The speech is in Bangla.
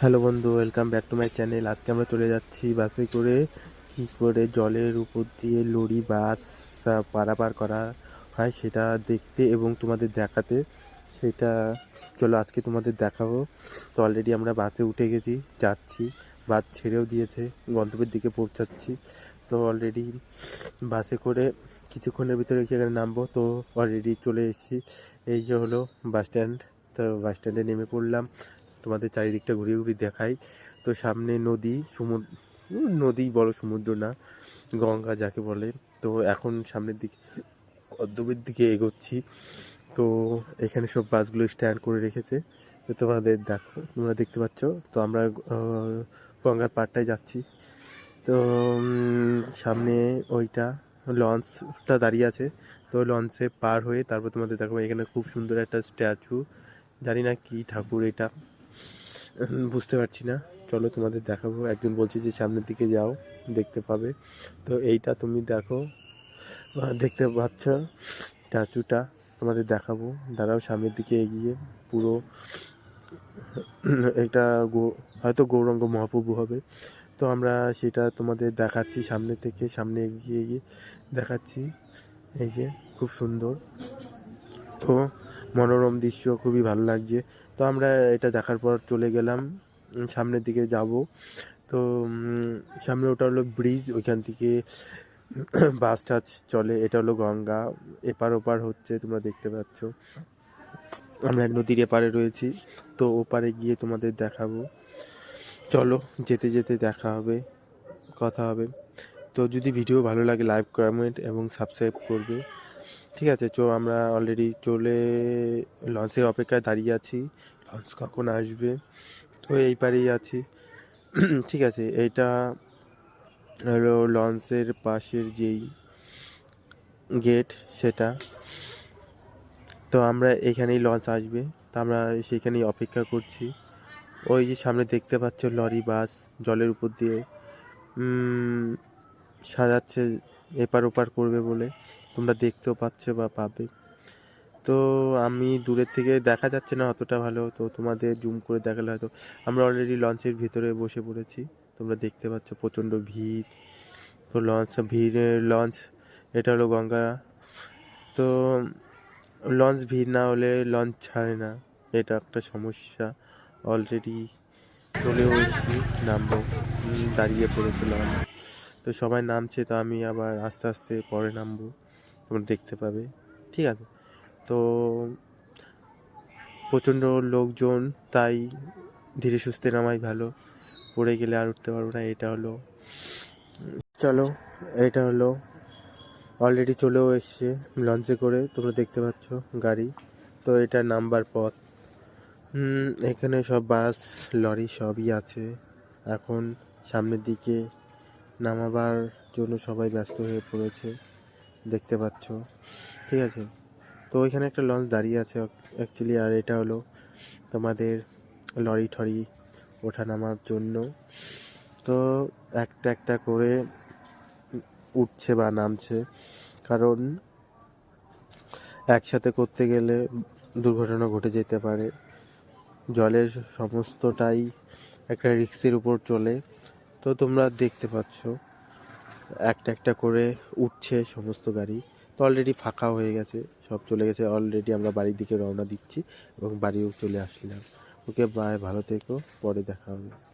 হ্যালো বন্ধু welcome back to my channel আজকে আমরা চলে যাচ্ছি বাসে করে কী করে জলের উপর দিয়ে লরি, বাস পারাপার করা হয় সেটা দেখতে এবং তোমাদের দেখাতে। সেটা, চলো আজকে তোমাদের দেখাবো। তো অলরেডি আমরা বাসে উঠে গেছি, যাচ্ছি। বাস ছেড়েও দিয়েছে, গন্তব্যের দিকে পৌঁছাচ্ছি। তো অলরেডি বাসে করে কিছুক্ষণের ভিতরে সেখানে নামবো। তো অলরেডি চলে এসেছি। এই যে হলো বাস স্ট্যান্ড তো বাস স্ট্যান্ডে নেমে পড়লাম। তোমাদের চারিদিকটা ঘুরিয়ে ঘুরিয়ে দেখাই। তো সামনে নদী সমুদ্র নদী বড় সমুদ্র না, গঙ্গা যাকে বলে। তো এখন সামনের দিকে গন্তব্যের দিকে এগোচ্ছি। তো এখানে সব বাসগুলো স্ট্যান্ড করে রেখেছে। তো তোমাদের দেখো, তোমরা দেখতে পাচ্ছ? তো আমরা গঙ্গার পাড়টায় যাচ্ছি। তো সামনে ওইটা, লঞ্চটা দাঁড়িয়ে আছে। তো লঞ্চে পার হয়ে তারপর তোমাদের দেখো এখানে খুব সুন্দর একটা স্ট্যাচু জানি না কি ঠাকুর এটা। বুঝতে পারছি না। চলো তোমাদের দেখাবো। একজন বলছে যে সামনের দিকে যাও, দেখতে পাবে। তো এইটা তুমি দেখো দেখতে পাচ্ছ স্ট্যাচুটা তোমাদের দেখাবো। দাঁড়াও, সামনের দিকে এগিয়ে। পুরো এটা হয়তো গৌরাঙ্গ মহাপ্রভু হবে। তো আমরা সেটা তোমাদের দেখাচ্ছি সামনে থেকে। সামনে এগিয়ে গিয়ে দেখাচ্ছি। এই যে, খুব সুন্দর। তো মনোরম দৃশ্য, খুবই ভালো লাগছে। তো আমরা এটা দেখার পর চলে গেলাম সামনের দিকে যাব। তো সামনে ওটা হলো ব্রিজ, ওইখান থেকে বাস টাস চলে। এটা হলো গঙ্গা, এপার ওপার হচ্ছে, তোমরা দেখতে পাচ্ছ। আমরা নদীর এপারে রয়েছি, তো ওপারে গিয়ে তোমাদের দেখাবো। চলো, যেতে যেতে দেখা হবে, কথা হবে। তো যদি ভিডিও ভালো লাগে, লাইক, কমেন্ট এবং সাবস্ক্রাইব করবে। ঠিক আছে, তো আমরা অলরেডি চলে লঞ্চের অপেক্ষায় দাঁড়িয়ে আছি। লঞ্চ কখন আসবে? তো এই পারেই আছি। ঠিক আছে, এটা হলো লঞ্চের পাশের যেই গেট সেটা। তো আমরা এখানেই লঞ্চ আসবে। তো আমরা সেখানেই অপেক্ষা করছি। ওই যে সামনে দেখতে পাচ্ছ লরি, বাস, জলের উপর দিয়ে। সাজাচ্ছে, এপার ওপার করবে বলে। তোমরা দেখতেও পাচ্ছ বা পাবে। তো আমি দূরের থেকে দেখা যাচ্ছে না অতটা ভালো। তো তোমাদের জুম করে দেখালে হয়তো আমরা অলরেডি লঞ্চের ভিতরে বসে পড়েছি। তোমরা দেখতে পাচ্ছ প্রচণ্ড ভিড়। তো লঞ্চ ভিড় লঞ্চ এটা হলো গঙ্গা। তো লঞ্চ ভিড় না হলে লঞ্চ ছাড়ে না। এটা একটা সমস্যা। অলরেডি চলেও এসেছি, নামবো। দাঁড়িয়ে পড়েছে লঞ্চ তো সবাই নামছে, তো আমি আবার আস্তে আস্তে পরে নামবো। তোমরা দেখতে পাবে। ঠিক আছে? তো প্রচণ্ড লোকজন, তাই ধীরে সুস্থে নামাই ভালো। পড়ে গেলে আর উঠতে পারব না, এটা হলো। চলো, এটা হলো। অলরেডি চলেও এসছে লঞ্চে করে, তোমরা দেখতে পাচ্ছ গাড়ি। তো এটা নাম্বার পথ। এখানে সব বাস, লরি সবই আছে। এখন সামনের দিকে নামাবার জন্য সবাই ব্যস্ত হয়ে পড়েছে। দেখতে পাচ্ছ। ঠিক আছে? তো ওইখানে একটা লঞ্চ দাঁড়িয়ে আছে অ্যাকচুয়ালি আর এটা হলো তোমাদের লরি ঠরি ওঠা নামার জন্য। তো একটা একটা করে উঠছে বা নামছে। কারণ একসাথে করতে গেলে দুর্ঘটনা ঘটে যেতে পারে। জলের সমস্তটাই একটা রিক্সের উপর চলে। তো তোমরা দেখতে পাচ্ছ। একটা একটা করে উঠছে সমস্ত গাড়ি। তো অলরেডি ফাঁকা হয়ে গেছে, সব চলে গেছে। অলরেডি আমরা বাড়ির দিকে রওনা দিচ্ছি এবং বাড়িও চলে আসলাম। ওকে বাই ভালো থেকো, পরে দেখা হবে।